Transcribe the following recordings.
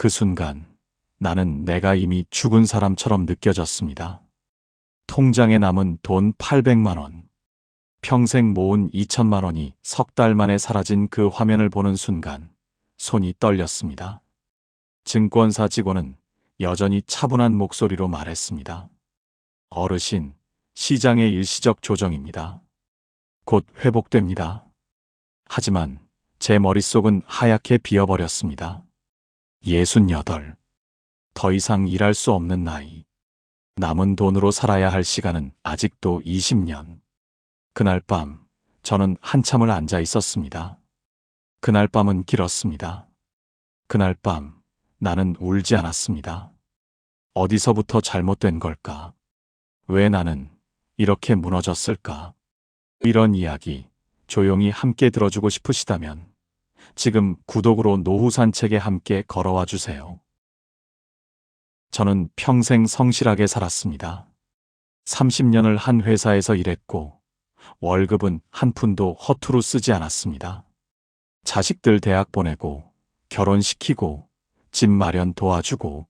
그 순간 나는 내가 이미 죽은 사람처럼 느껴졌습니다. 통장에 남은 돈 800만 원. 평생 모은 2천만 원이 석 달 만에 사라진 그 화면을 보는 순간 손이 떨렸습니다. 증권사 직원은 여전히 차분한 목소리로 말했습니다. 어르신, 시장의 일시적 조정입니다. 곧 회복됩니다. 하지만 제 머릿속은 하얗게 비어버렸습니다. 68. 더 이상 일할 수 없는 나이. 남은 돈으로 살아야 할 시간은 아직도 20년. 그날 밤, 저는 한참을 앉아 있었습니다. 그날 밤은 길었습니다. 그날 밤, 나는 울지 않았습니다. 어디서부터 잘못된 걸까? 왜 나는 이렇게 무너졌을까? 이런 이야기 조용히 함께 들어주고 싶으시다면 지금 구독으로 노후 산책에 함께 걸어와 주세요. 저는 평생 성실하게 살았습니다. 30년을 한 회사에서 일했고 월급은 한 푼도 허투루 쓰지 않았습니다. 자식들 대학 보내고 결혼시키고 집 마련 도와주고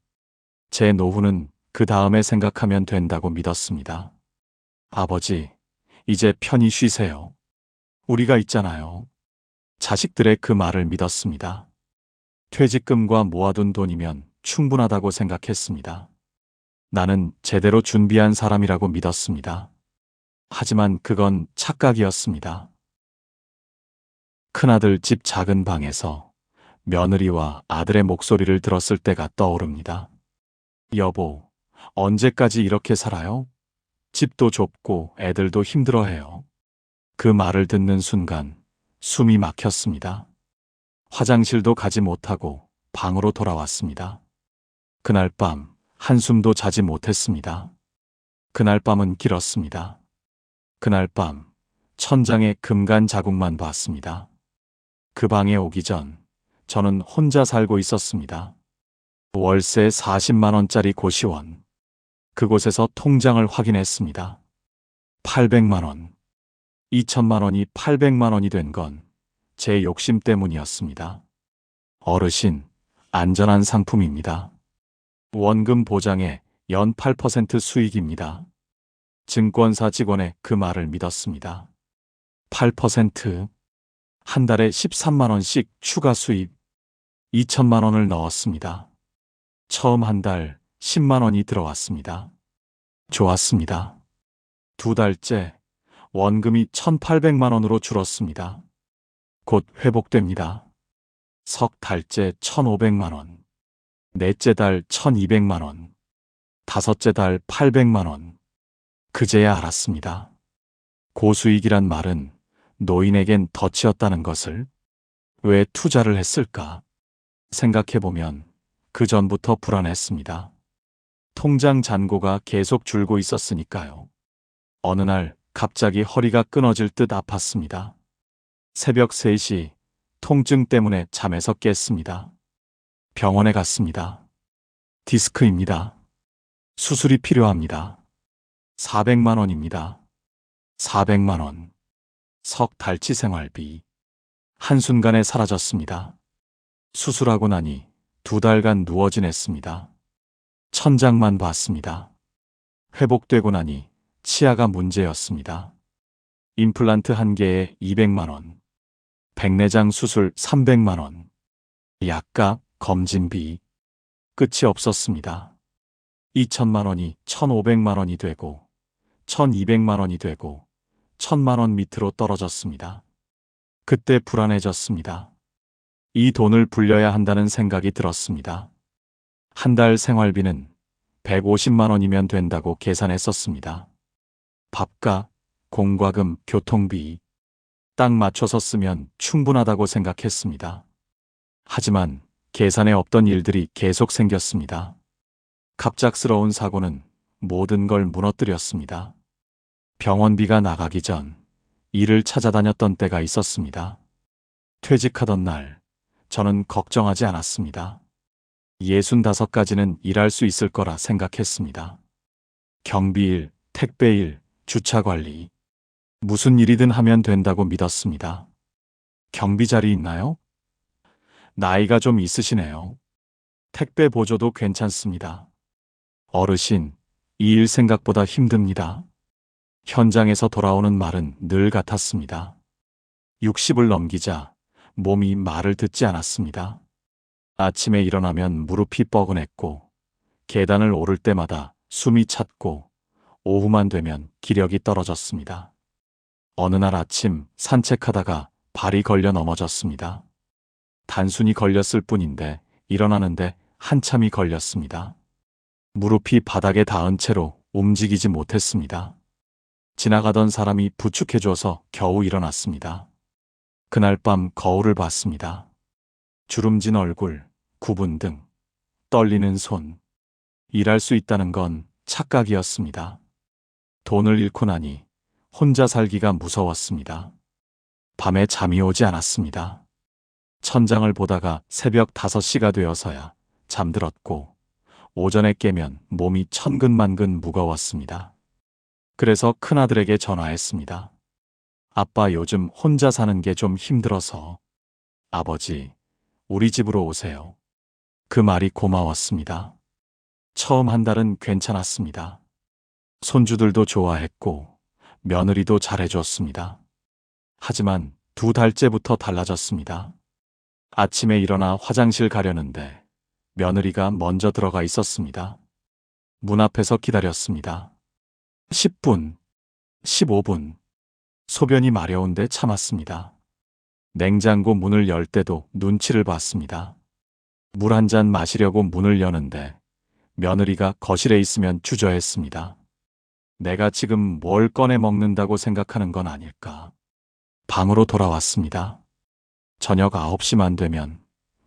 제 노후는 그 다음에 생각하면 된다고 믿었습니다. 아버지, 이제 편히 쉬세요. 우리가 있잖아요. 자식들의 그 말을 믿었습니다. 퇴직금과 모아둔 돈이면 충분하다고 생각했습니다. 나는 제대로 준비한 사람이라고 믿었습니다. 하지만 그건 착각이었습니다. 큰아들 집 작은 방에서 며느리와 아들의 목소리를 들었을 때가 떠오릅니다. 여보, 언제까지 이렇게 살아요? 집도 좁고 애들도 힘들어해요. 그 말을 듣는 순간 숨이 막혔습니다. 화장실도 가지 못하고 방으로 돌아왔습니다. 그날 밤 한숨도 자지 못했습니다. 그날 밤은 길었습니다. 그날 밤 천장에 금간 자국만 봤습니다. 그 방에 오기 전 저는 혼자 살고 있었습니다. 월세 40만원짜리 고시원. 그곳에서 통장을 확인했습니다. 800만원. 2천만 원이 800만 원이 된 건 제 욕심 때문이었습니다. 어르신, 안전한 상품입니다. 원금 보장에 연 8% 수익입니다. 증권사 직원의 그 말을 믿었습니다. 8%. 한 달에 13만원씩 추가 수입. 2천만원을 넣었습니다. 처음 한 달 10만원이 들어왔습니다. 좋았습니다. 두 달째 원금이 1,800만 원으로 줄었습니다. 곧 회복됩니다. 석 달째 1,500만 원. 넷째 달 1,200만 원. 다섯째 달 800만 원. 그제야 알았습니다. 고수익이란 말은 노인에겐 덫이었다는 것을 왜 투자를 했을까 생각해보면 그 전부터 불안했습니다. 통장 잔고가 계속 줄고 있었으니까요. 어느 날 갑자기 허리가 끊어질 듯 아팠습니다. 새벽 3시 통증 때문에 잠에서 깼습니다. 병원에 갔습니다. 디스크입니다. 수술이 필요합니다. 400만 원입니다. 400만 원. 석 달치 생활비. 한순간에 사라졌습니다. 수술하고 나니 두 달간 누워 지냈습니다. 천장만 봤습니다. 회복되고 나니 치아가 문제였습니다. 임플란트 한 개에 200만원. 백내장 수술 300만원. 약값, 검진비. 끝이 없었습니다. 2천만원이 1,500만원이 되고, 1,200만원이 되고, 1,000만원 밑으로 떨어졌습니다. 그때 불안해졌습니다. 이 돈을 불려야 한다는 생각이 들었습니다. 한 달 생활비는 150만원이면 된다고 계산했었습니다. 밥값, 공과금, 교통비, 딱 맞춰서 쓰면 충분하다고 생각했습니다. 하지만 계산에 없던 일들이 계속 생겼습니다. 갑작스러운 사고는 모든 걸 무너뜨렸습니다. 병원비가 나가기 전 일을 찾아다녔던 때가 있었습니다. 퇴직하던 날, 저는 걱정하지 않았습니다. 65가지는 일할 수 있을 거라 생각했습니다. 경비일, 택배일, 주차 관리. 무슨 일이든 하면 된다고 믿었습니다. 경비 자리 있나요? 나이가 좀 있으시네요. 택배 보조도 괜찮습니다. 어르신, 이 일 생각보다 힘듭니다. 현장에서 돌아오는 말은 늘 같았습니다. 60을 넘기자 몸이 말을 듣지 않았습니다. 아침에 일어나면 무릎이 뻐근했고, 계단을 오를 때마다 숨이 찼고, 오후만 되면 기력이 떨어졌습니다. 어느 날 아침 산책하다가 발이 걸려 넘어졌습니다. 단순히 걸렸을 뿐인데 일어나는데 한참이 걸렸습니다. 무릎이 바닥에 닿은 채로 움직이지 못했습니다. 지나가던 사람이 부축해줘서 겨우 일어났습니다. 그날 밤 거울을 봤습니다. 주름진 얼굴, 구분 등, 떨리는 손. 일할 수 있다는 건 착각이었습니다. 돈을 잃고 나니 혼자 살기가 무서웠습니다. 밤에 잠이 오지 않았습니다. 천장을 보다가 새벽 5시가 되어서야 잠들었고, 오전에 깨면 몸이 천근만근 무거웠습니다. 그래서 큰아들에게 전화했습니다. 아빠 요즘 혼자 사는 게 좀 힘들어서. 아버지, 우리 집으로 오세요. 그 말이 고마웠습니다. 처음 한 달은 괜찮았습니다. 손주들도 좋아했고, 며느리도 잘해줬습니다. 하지만 두 달째부터 달라졌습니다. 아침에 일어나 화장실 가려는데 며느리가 먼저 들어가 있었습니다. 문 앞에서 기다렸습니다. 10분, 15분. 소변이 마려운데 참았습니다. 냉장고 문을 열 때도 눈치를 봤습니다. 물 한 잔 마시려고 문을 여는데 며느리가 거실에 있으면 주저했습니다. 내가 지금 뭘 꺼내 먹는다고 생각하는 건 아닐까. 방으로 돌아왔습니다. 저녁 9시만 되면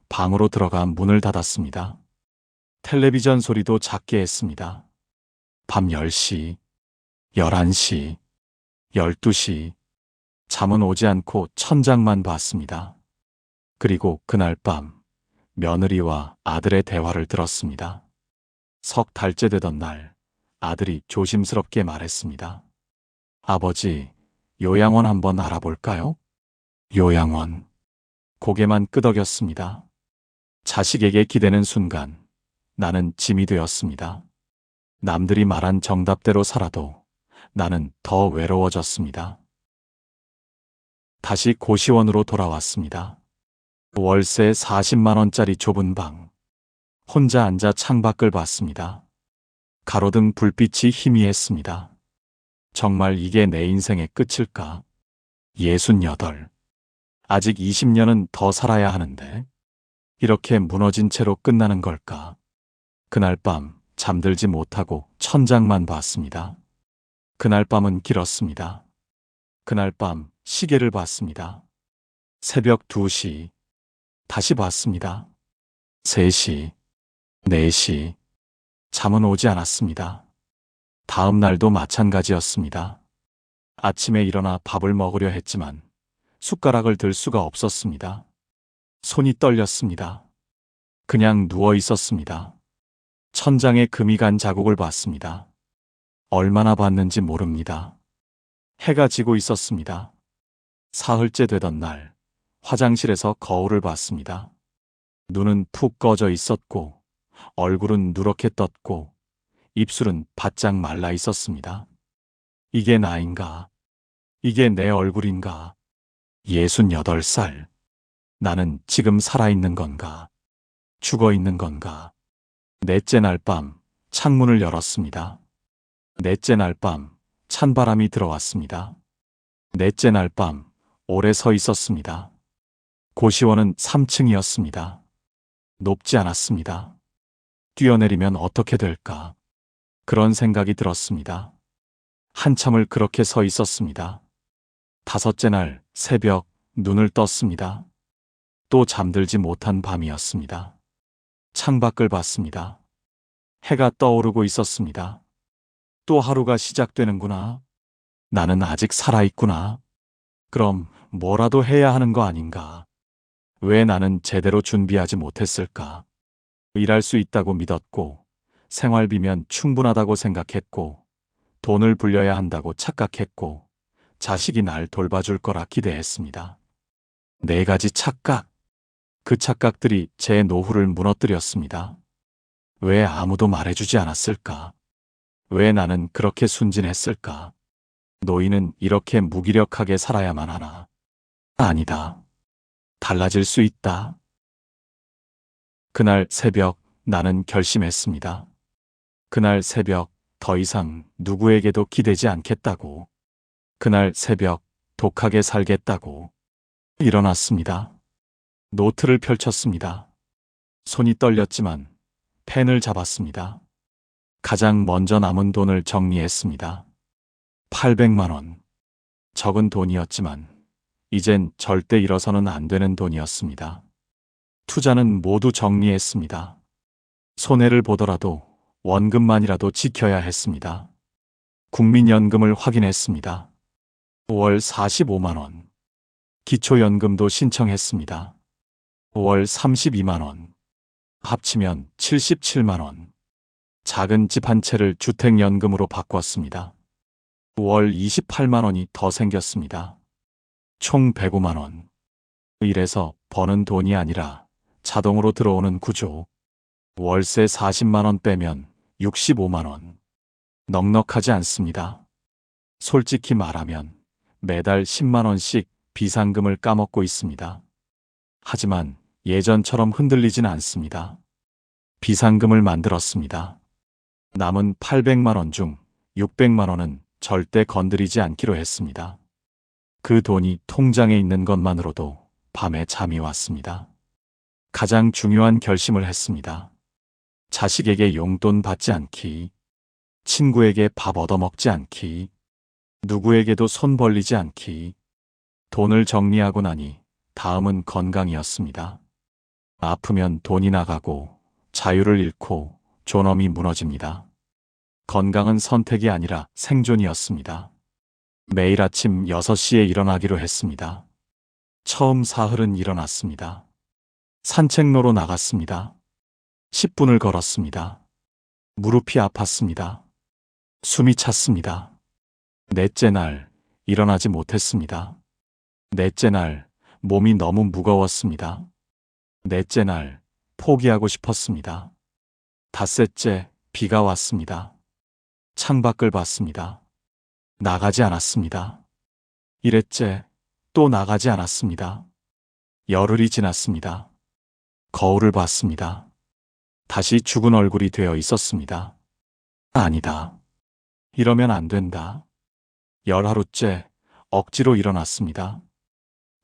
방으로 들어가 문을 닫았습니다. 텔레비전 소리도 작게 했습니다. 밤 10시, 11시, 12시. 잠은 오지 않고 천장만 봤습니다. 그리고 그날 밤 며느리와 아들의 대화를 들었습니다. 석 달째 되던 날 아들이 조심스럽게 말했습니다. 아버지, 요양원 한번 알아볼까요? 요양원. 고개만 끄덕였습니다. 자식에게 기대는 순간 나는 짐이 되었습니다. 남들이 말한 정답대로 살아도 나는 더 외로워졌습니다. 다시 고시원으로 돌아왔습니다. 월세 40만원짜리 좁은 방. 혼자 앉아 창밖을 봤습니다. 가로등 불빛이 희미했습니다. 정말 이게 내 인생의 끝일까? 68. 아직 20년은 더 살아야 하는데, 이렇게 무너진 채로 끝나는 걸까? 그날 밤 잠들지 못하고 천장만 봤습니다. 그날 밤은 길었습니다. 그날 밤 시계를 봤습니다. 새벽 2시. 다시 봤습니다. 3시, 4시. 잠은 오지 않았습니다. 다음 날도 마찬가지였습니다. 아침에 일어나 밥을 먹으려 했지만 숟가락을 들 수가 없었습니다. 손이 떨렸습니다. 그냥 누워 있었습니다. 천장에 금이 간 자국을 봤습니다. 얼마나 봤는지 모릅니다. 해가 지고 있었습니다. 사흘째 되던 날, 화장실에서 거울을 봤습니다. 눈은 푹 꺼져 있었고, 얼굴은 누렇게 떴고, 입술은 바짝 말라 있었습니다. 이게 나인가? 이게 내 얼굴인가? 68살. 나는 지금 살아있는 건가? 죽어 있는 건가? 넷째 날 밤, 창문을 열었습니다. 넷째 날 밤, 찬바람이 들어왔습니다. 넷째 날 밤, 오래 서 있었습니다. 고시원은 3층이었습니다. 높지 않았습니다. 뛰어내리면 어떻게 될까? 그런 생각이 들었습니다. 한참을 그렇게 서 있었습니다. 다섯째 날 새벽 눈을 떴습니다. 또 잠들지 못한 밤이었습니다. 창밖을 봤습니다. 해가 떠오르고 있었습니다. 또 하루가 시작되는구나. 나는 아직 살아있구나. 그럼 뭐라도 해야 하는 거 아닌가? 왜 나는 제대로 준비하지 못했을까? 일할 수 있다고 믿었고, 생활비면 충분하다고 생각했고, 돈을 불려야 한다고 착각했고, 자식이 날 돌봐줄 거라 기대했습니다. 네 가지 착각. 그 착각들이 제 노후를 무너뜨렸습니다. 왜 아무도 말해주지 않았을까? 왜 나는 그렇게 순진했을까? 노인은 이렇게 무기력하게 살아야만 하나? 아니다. 달라질 수 있다. 그날 새벽 나는 결심했습니다. 그날 새벽 더 이상 누구에게도 기대지 않겠다고. 그날 새벽 독하게 살겠다고. 일어났습니다. 노트를 펼쳤습니다. 손이 떨렸지만 펜을 잡았습니다. 가장 먼저 남은 돈을 정리했습니다. 800만 원. 적은 돈이었지만 이젠 절대 잃어서는 안 되는 돈이었습니다. 투자는 모두 정리했습니다. 손해를 보더라도 원금만이라도 지켜야 했습니다. 국민연금을 확인했습니다. 월 45만 원. 기초연금도 신청했습니다. 월 32만 원. 합치면 77만 원. 작은 집 한 채를 주택연금으로 바꿨습니다. 월 28만 원이 더 생겼습니다. 총 105만 원. 이래서 버는 돈이 아니라 자동으로 들어오는 구조. 월세 40만 원 빼면 65만 원. 넉넉하지 않습니다. 솔직히 말하면 매달 10만 원씩 비상금을 까먹고 있습니다. 하지만 예전처럼 흔들리진 않습니다. 비상금을 만들었습니다. 남은 800만 원 중 600만 원은 절대 건드리지 않기로 했습니다. 그 돈이 통장에 있는 것만으로도 밤에 잠이 왔습니다. 가장 중요한 결심을 했습니다. 자식에게 용돈 받지 않기, 친구에게 밥 얻어먹지 않기, 누구에게도 손 벌리지 않기, 돈을 정리하고 나니 다음은 건강이었습니다. 아프면 돈이 나가고 자유를 잃고 존엄이 무너집니다. 건강은 선택이 아니라 생존이었습니다. 매일 아침 6시에 일어나기로 했습니다. 처음 사흘은 일어났습니다. 산책로로 나갔습니다. 10분을 걸었습니다. 무릎이 아팠습니다. 숨이 찼습니다. 넷째 날 일어나지 못했습니다. 넷째 날 몸이 너무 무거웠습니다. 넷째 날 포기하고 싶었습니다. 닷새째 비가 왔습니다. 창밖을 봤습니다. 나가지 않았습니다. 일회째 또 나가지 않았습니다. 열흘이 지났습니다. 거울을 봤습니다. 다시 죽은 얼굴이 되어 있었습니다. 아니다. 이러면 안 된다. 열하루째 억지로 일어났습니다.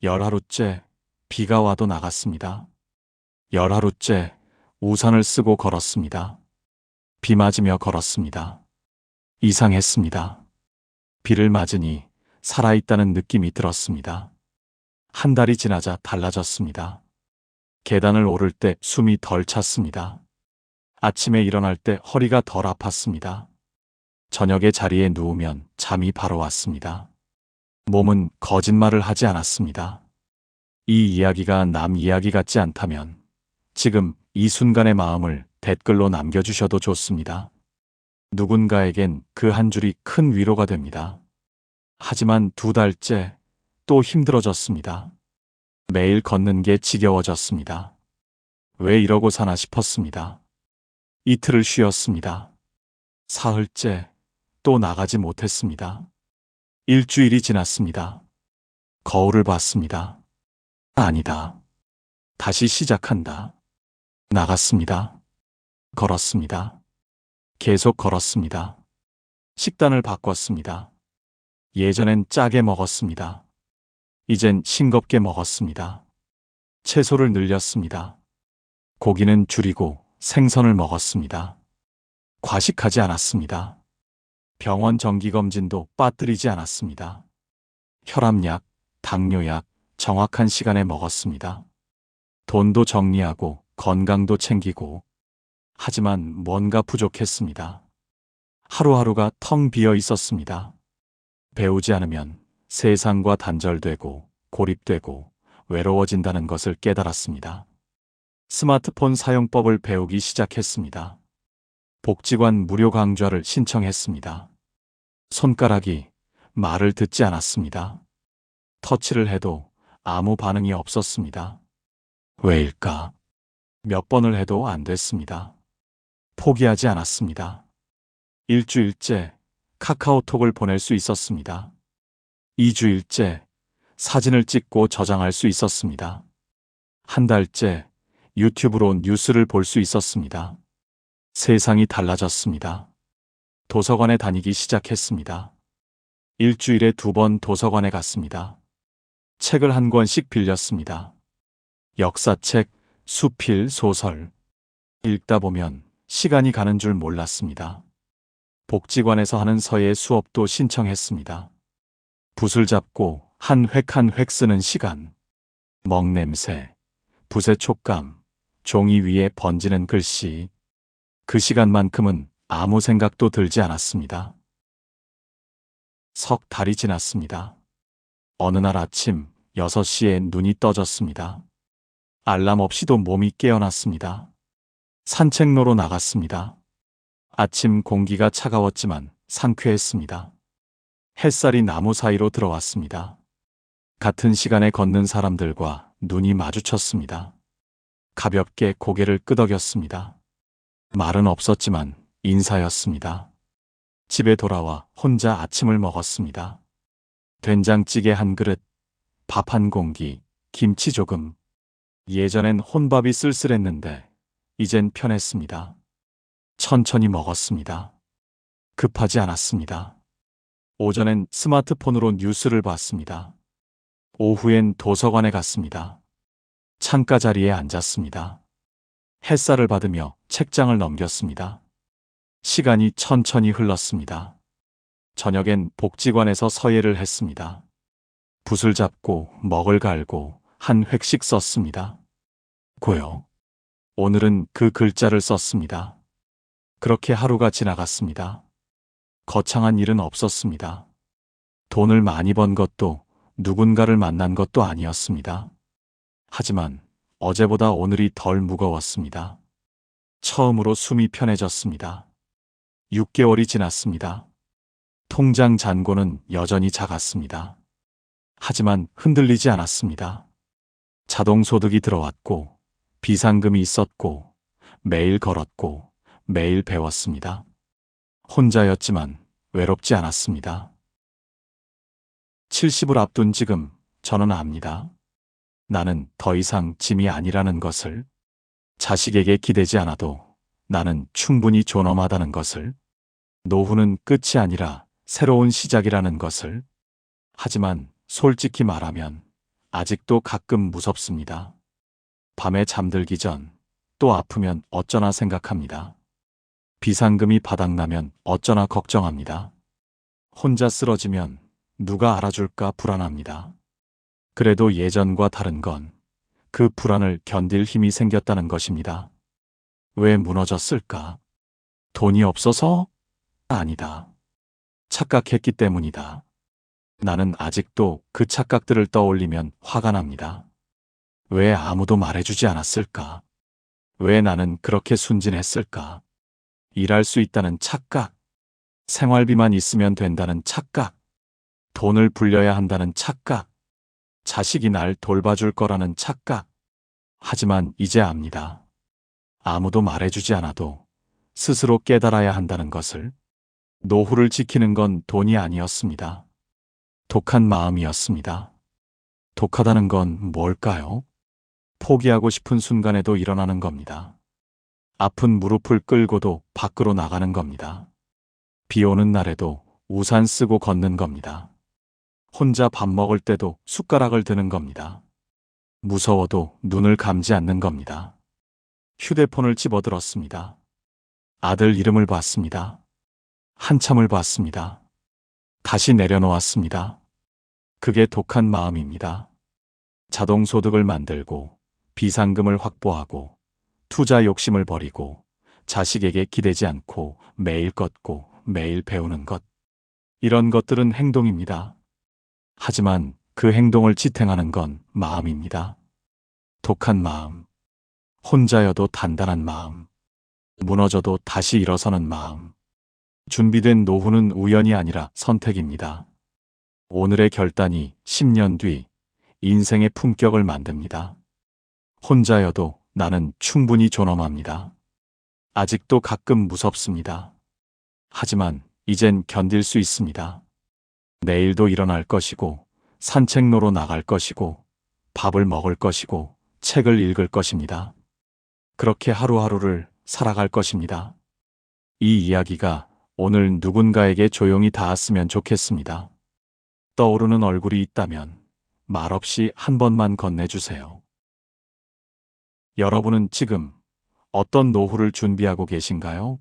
열하루째 비가 와도 나갔습니다. 열하루째 우산을 쓰고 걸었습니다. 비 맞으며 걸었습니다. 이상했습니다. 비를 맞으니 살아있다는 느낌이 들었습니다. 한 달이 지나자 달라졌습니다. 계단을 오를 때 숨이 덜 찼습니다. 아침에 일어날 때 허리가 덜 아팠습니다. 저녁에 자리에 누우면 잠이 바로 왔습니다. 몸은 거짓말을 하지 않았습니다. 이 이야기가 남 이야기 같지 않다면 지금 이 순간의 마음을 댓글로 남겨주셔도 좋습니다. 누군가에겐 그 한 줄이 큰 위로가 됩니다. 하지만 두 달째 또 힘들어졌습니다. 매일 걷는 게 지겨워졌습니다. 왜 이러고 사나 싶었습니다. 이틀을 쉬었습니다. 사흘째 또 나가지 못했습니다. 일주일이 지났습니다. 거울을 봤습니다. 아니다. 다시 시작한다. 나갔습니다. 걸었습니다. 계속 걸었습니다. 식단을 바꿨습니다. 예전엔 짜게 먹었습니다. 이젠 싱겁게 먹었습니다. 채소를 늘렸습니다. 고기는 줄이고 생선을 먹었습니다. 과식하지 않았습니다. 병원 정기검진도 빠뜨리지 않았습니다. 혈압약, 당뇨약 정확한 시간에 먹었습니다. 돈도 정리하고 건강도 챙기고 하지만 뭔가 부족했습니다. 하루하루가 텅 비어 있었습니다. 배우지 않으면 세상과 단절되고 고립되고 외로워진다는 것을 깨달았습니다. 스마트폰 사용법을 배우기 시작했습니다. 복지관 무료 강좌를 신청했습니다. 손가락이 말을 듣지 않았습니다. 터치를 해도 아무 반응이 없었습니다. 왜일까? 몇 번을 해도 안 됐습니다. 포기하지 않았습니다. 일주일째 카카오톡을 보낼 수 있었습니다. 2주일째 사진을 찍고 저장할 수 있었습니다. 한 달째 유튜브로 뉴스를 볼 수 있었습니다. 세상이 달라졌습니다. 도서관에 다니기 시작했습니다. 일주일에 두 번 도서관에 갔습니다. 책을 한 권씩 빌렸습니다. 역사책, 수필, 소설. 읽다 보면 시간이 가는 줄 몰랐습니다. 복지관에서 하는 서예 수업도 신청했습니다. 붓을 잡고 한 획 한 획 쓰는 시간. 먹냄새, 붓의 촉감, 종이 위에 번지는 글씨. 그 시간만큼은 아무 생각도 들지 않았습니다. 석 달이 지났습니다. 어느 날 아침 6시에 눈이 떠졌습니다. 알람 없이도 몸이 깨어났습니다. 산책로로 나갔습니다. 아침 공기가 차가웠지만 상쾌했습니다. 햇살이 나무 사이로 들어왔습니다. 같은 시간에 걷는 사람들과 눈이 마주쳤습니다. 가볍게 고개를 끄덕였습니다. 말은 없었지만 인사였습니다. 집에 돌아와 혼자 아침을 먹었습니다. 된장찌개 한 그릇, 밥 한 공기, 김치 조금. 예전엔 혼밥이 쓸쓸했는데 이젠 편했습니다. 천천히 먹었습니다. 급하지 않았습니다. 오전엔 스마트폰으로 뉴스를 봤습니다. 오후엔 도서관에 갔습니다. 창가 자리에 앉았습니다. 햇살을 받으며 책장을 넘겼습니다. 시간이 천천히 흘렀습니다. 저녁엔 복지관에서 서예를 했습니다. 붓을 잡고 먹을 갈고 한 획씩 썼습니다. 고요. 오늘은 그 글자를 썼습니다. 그렇게 하루가 지나갔습니다. 거창한 일은 없었습니다. 돈을 많이 번 것도 누군가를 만난 것도 아니었습니다. 하지만 어제보다 오늘이 덜 무거웠습니다. 처음으로 숨이 편해졌습니다. 6개월이 지났습니다. 통장 잔고는 여전히 작았습니다. 하지만 흔들리지 않았습니다. 자동소득이 들어왔고, 비상금이 있었고, 매일 걸었고, 매일 배웠습니다. 혼자였지만 외롭지 않았습니다. 70을 앞둔 지금 저는 압니다. 나는 더 이상 짐이 아니라는 것을, 자식에게 기대지 않아도 나는 충분히 존엄하다는 것을, 노후는 끝이 아니라 새로운 시작이라는 것을, 하지만 솔직히 말하면 아직도 가끔 무섭습니다. 밤에 잠들기 전 또 아프면 어쩌나 생각합니다. 비상금이 바닥나면 어쩌나 걱정합니다. 혼자 쓰러지면 누가 알아줄까 불안합니다. 그래도 예전과 다른 건 그 불안을 견딜 힘이 생겼다는 것입니다. 왜 무너졌을까? 돈이 없어서? 아니다. 착각했기 때문이다. 나는 아직도 그 착각들을 떠올리면 화가 납니다. 왜 아무도 말해주지 않았을까? 왜 나는 그렇게 순진했을까? 일할 수 있다는 착각, 생활비만 있으면 된다는 착각, 돈을 불려야 한다는 착각, 자식이 날 돌봐줄 거라는 착각. 하지만 이제 압니다. 아무도 말해주지 않아도 스스로 깨달아야 한다는 것을 노후를 지키는 건 돈이 아니었습니다. 독한 마음이었습니다. 독하다는 건 뭘까요? 포기하고 싶은 순간에도 일어나는 겁니다. 아픈 무릎을 끌고도 밖으로 나가는 겁니다. 비 오는 날에도 우산 쓰고 걷는 겁니다. 혼자 밥 먹을 때도 숟가락을 드는 겁니다. 무서워도 눈을 감지 않는 겁니다. 휴대폰을 집어들었습니다. 아들 이름을 봤습니다. 한참을 봤습니다. 다시 내려놓았습니다. 그게 독한 마음입니다. 자동소득을 만들고 비상금을 확보하고 투자 욕심을 버리고 자식에게 기대지 않고 매일 걷고 매일 배우는 것. 이런 것들은 행동입니다. 하지만 그 행동을 지탱하는 건 마음입니다. 독한 마음. 혼자여도 단단한 마음. 무너져도 다시 일어서는 마음. 준비된 노후는 우연이 아니라 선택입니다. 오늘의 결단이 10년 뒤 인생의 품격을 만듭니다. 혼자여도 나는 충분히 존엄합니다. 아직도 가끔 무섭습니다. 하지만 이젠 견딜 수 있습니다. 내일도 일어날 것이고, 산책로로 나갈 것이고, 밥을 먹을 것이고, 책을 읽을 것입니다. 그렇게 하루하루를 살아갈 것입니다. 이 이야기가 오늘 누군가에게 조용히 닿았으면 좋겠습니다. 떠오르는 얼굴이 있다면 말없이 한 번만 건네주세요. 여러분은 지금 어떤 노후를 준비하고 계신가요?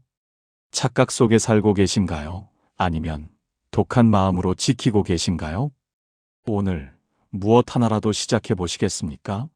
착각 속에 살고 계신가요? 아니면 독한 마음으로 지키고 계신가요? 오늘 무엇 하나라도 시작해 보시겠습니까?